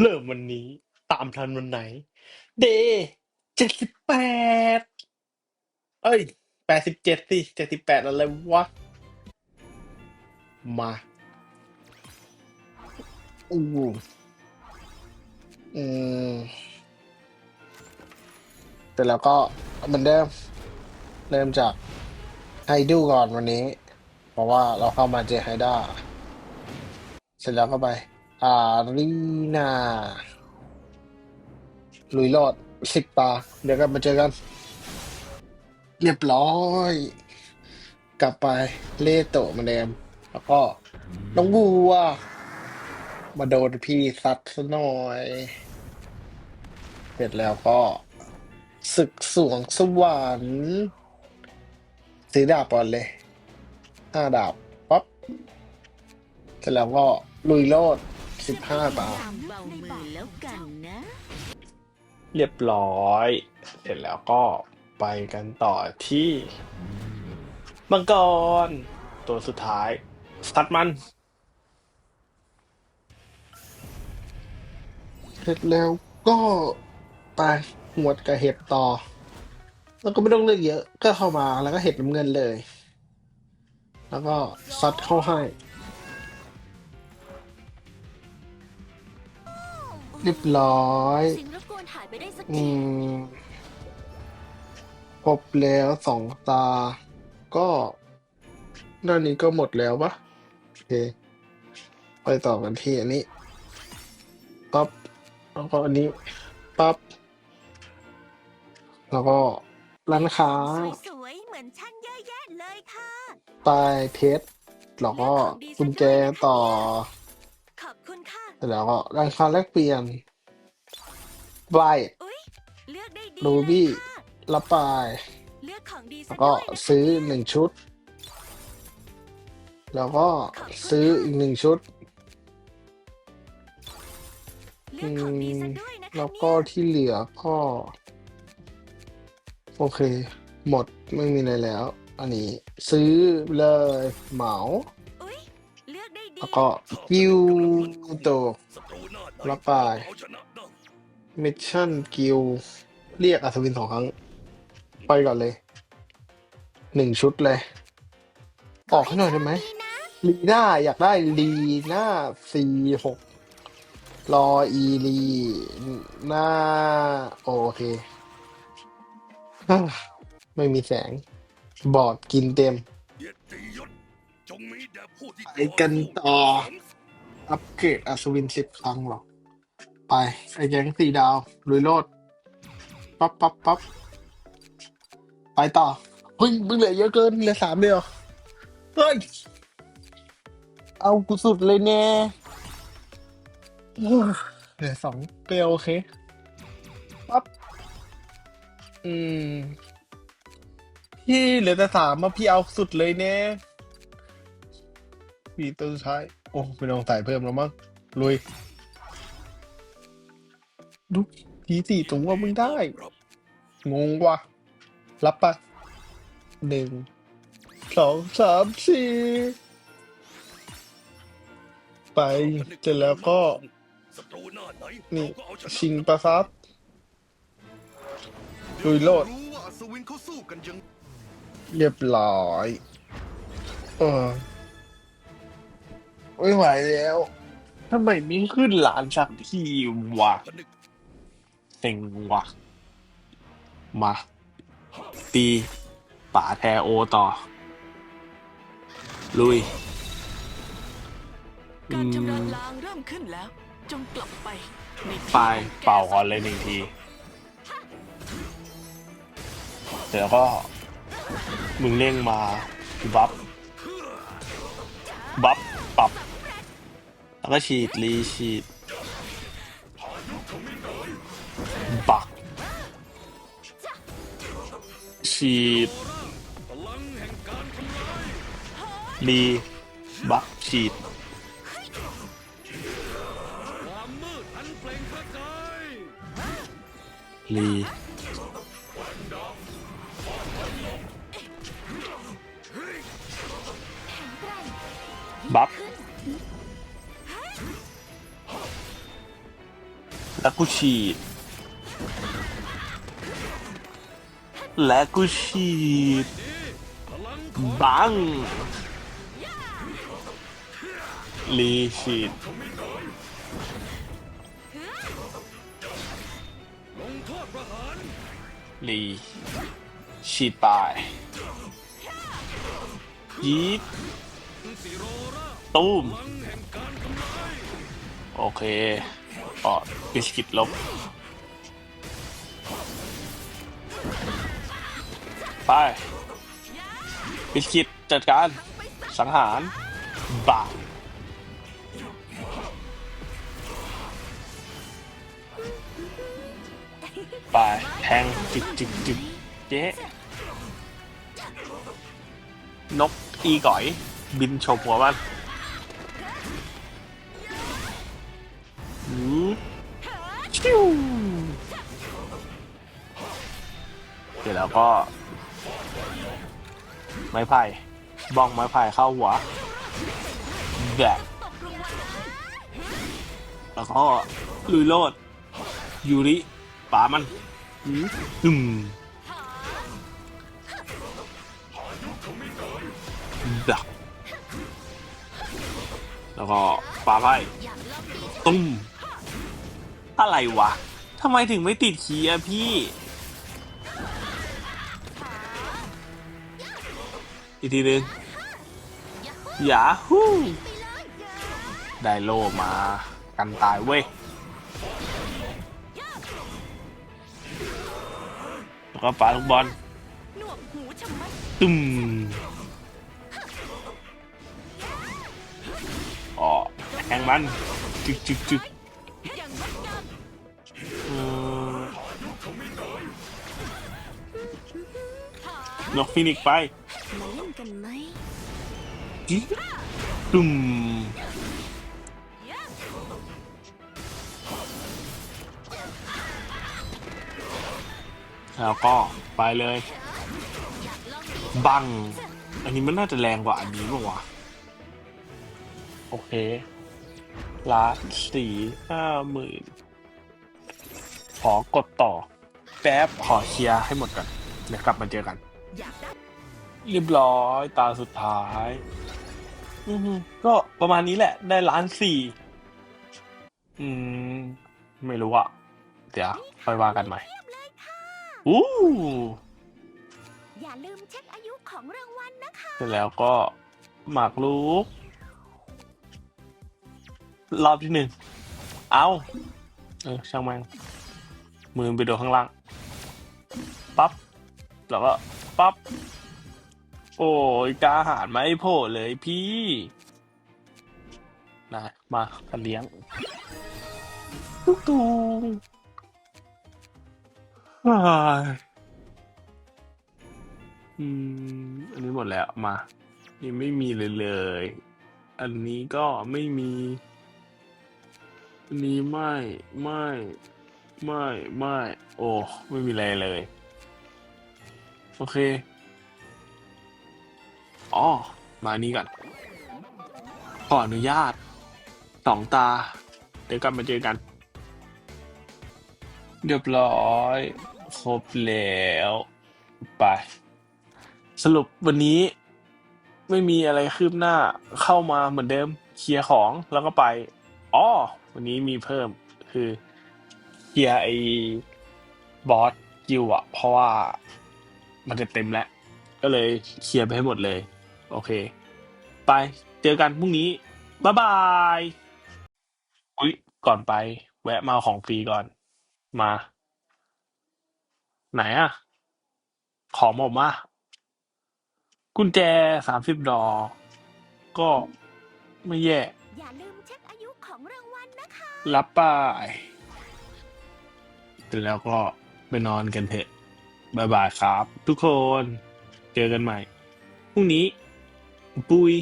เริ่มวันนี้ตามทันวันไหน เดย์เจ็ดสิบแปดเอ้ยแปดสิบเจ็ดสิเจ็ดสิบแปดอะไรวะ มาอู้อืมแต่แล้วก็เหมือนเดิมเริ่มจากไฮดูก่อนวันนี้ เพราะว่าเราเข้ามาเจอไฮด้าเสร็จแล้วก็ไป อารีนาลุยโลดสิบตา เดี๋ยวกันมาเจอกัน เรียบร้อย กลับไปเล่โตะเหมือนเดม แล้วก็น้องบัว มาโดนพี่ซัดซะหน่อย เสร็จแล้วก็ ศึกสวงสวรรค์ซื้อดาบก่อนเลยห้าดาบปั๊บเสร็จแล้วก็ลุยโลด สิบห้าตาตามเบามือแล้วกันนะ เรียบร้อย เสร็จแล้วก็ไปกันต่อที่มังกร ตัวสุดท้ายสตัดมันเสร็จแล้วก็ไปหวดกับเห็ดต่อ แล้วก็ไม่ต้องเลือกเยอะ ก็เข้ามาแล้วก็เห็ดน้ำเงินเลย แล้วก็ซัดเข้าให้ เรียบร้อย สิ่งรบกวนหายไปได้สักอืทีมครบแล้วสองตา ก็ด้านนี้ก็หมดแล้วปะโอเค ไปต่อกันที่อันนี้ปั๊บแล้วก็อันนี้ปั๊บแล้วก็ร้านค้าสวยๆเหมือนฉันเยอะแยะเลยค่ะไปเทสแล้วก็กุญแจต่อ ร็จแล้วก็ร้านค้าแลกเปลี่ยนใบอุ๊ยเลือกได้ดีรูบี้เลยค่ะรับไปเลือกของดีซะแล้วก็ด้วยนะคะซื้อหนึ่งชุด แล้วก็ซื้ออีกหนึ่งชุดเลือกของดีซะด้วยนะคะแล้วก็ที่เหลือก็ โอเค หมดไม่มีอะไรแล้ว อันนี้ ซื้อเลยเหมา แล้วก็กิวโตรัรับไปมิชชั่นกิวเรียกอัศวินสองครั้ง ไปก่อนเลย หนึ่งชุดเลย ออกให้หน่อยได้ไหมลีน่าอยากได้ลีน่าสี่หกรออีลีหน้าโอเค ไม่มีแสง บอดกินเต็ม ไปกันต่อ อัปเกรดอัศวินสิบครั้งหรอ ไป ไอ้แก๊งสี่ดาวลุยโลดปั๊บปั๊บปั๊บไปต่อเฮ้ยมึงเหลือเยอะเกินเหลือสามเลยเหรอเฮ้ย เอากูสุดเลยแน่เหลือสองเกลโอเคปั๊บอืม พี่เหลือแต่สามมาพี่เอาสุดเลยแน่ พี่ตัวสุดท้าย โอ้ไม่ต้องใส่เพิ่มแล้วมั้งลุยดูทีสี่ตัวมึงได้ งงวะรับปะหนึ่งสองสามสี่ไปเสร็จแล้วก็ นี่ชิงประซับลุยโลดเรียบร้อย เออ ไม่ไหวแล้วทำไมไม่ขึ้นหลานสักทีวะเซ็งวะมา ตีป่าแทโอต่อ ลุย การชำระล้างเริ่มขึ้นแล้ว จงกลับไปในที่ไปของแเป่าก่อนเลยหนึ่งทีเสร็จแล้วก็ มึงเร่งมาบัฟบัฟปรับ แล้วก็ฉีดรีฉีดบักฉีดรีบักฉีดรี แล้วกูฉีดและกูฉีดบังลีฉีดลีฉีดไปยีดตูมโอเค ก็บิสกิตลบไปบิสกิตจัดการสังหารบาไปแทงจิกจิกจิกเจ๊นกอีก่อย บินโฉบหัวมัน ร็จแล้วก็ ไม้ไผ่บ้องไม้ไผ่เข้าหัวแดกแล้วก็ลุยโลดยูริป่ามันหืมอืมดักแล้วก็ป่าไพ่ตุ้มอะไรวะทำไมถึงไม่ติดขีย์อะพี่ อีกทีหนึงยาฮูได้โลมากันตายเว้ยแล้วก็ปาลูกบอลหนวกหูชะมัดตุ้มอ๋อแทงมันจึกจึกจึกอย่างงดงามอืมนกฟินิกซ์ไป กตุ้มแล้วก็ไปเลย บัง อันนี้มันน่าจะแรงกว่าอันนี้ป่าวะ โอเคลาสี่ห้าหมื่นขอกดต่อ แป๊บ ขอเคลียร์ให้หมดก่อน เดี๋ยวกลับมาเจอกันอยากได้เรียบร้อยตาสุดท้าย อือฮึก็ประมาณนี้แหละ ได้ล้านสี่อืม ไม่รู้อะเดี๋ยวค่อยว่ากันใหม่อู้อย่าลืมเช็คอายุของรางวัลนะคะ เสร็จแล้วก็หมากรุกรอบที่หนึ่ง เอาเออช่างแม่งมือไปโดนข้างล่าง ปั๊บ แล้วก็ ปั๊บ โอ้ยกาหาญไม่โผล่เลยพี่นะมากันเลี้ยงตุ๊กตูอ้ายอืม อันนี้หมดแล้วมา นี่ไม่มีเลยเลย อันนี้ก็ไม่มี อันนี้ไม่ ไม่ ไม่ ไม่ โอ้ ไม่มีอะไรเลย โอเค อ๋อ มานี้ก่อน ขออนุญาตสองตา เดี๋ยวกลับมาเจอกัน เรียบร้อย ครบแล้ว ไป สรุปวันนี้ไม่มีอะไรคืบหน้าเข้ามาเหมือนเดิม เคลียร์ของแล้วก็ไป อ๋อ วันนี้มีเพิ่มคือเคลียร์ไอ้บอสกิวอะเพราะว่ามันจะเต็มแล้ว ก็เลยเคลียร์ไปให้หมดเลย โอเค ไปเจอกันพรุ่งนี้บ๊ายบายอุ๊ยก่อนไป แวะมาเอาของฟรีก่อน มา ไหนอะของผมอะกุญแจสามสิบดอก ก็ไม่แย่ อย่าลืมเช็คอายุของรางวัลนะคะ รับป้ายเสร็จแล้วก็ไปนอนกันเถอะบายบายครับ ทุกคน เจอกันใหม่ พรุ่งนี้ ปุย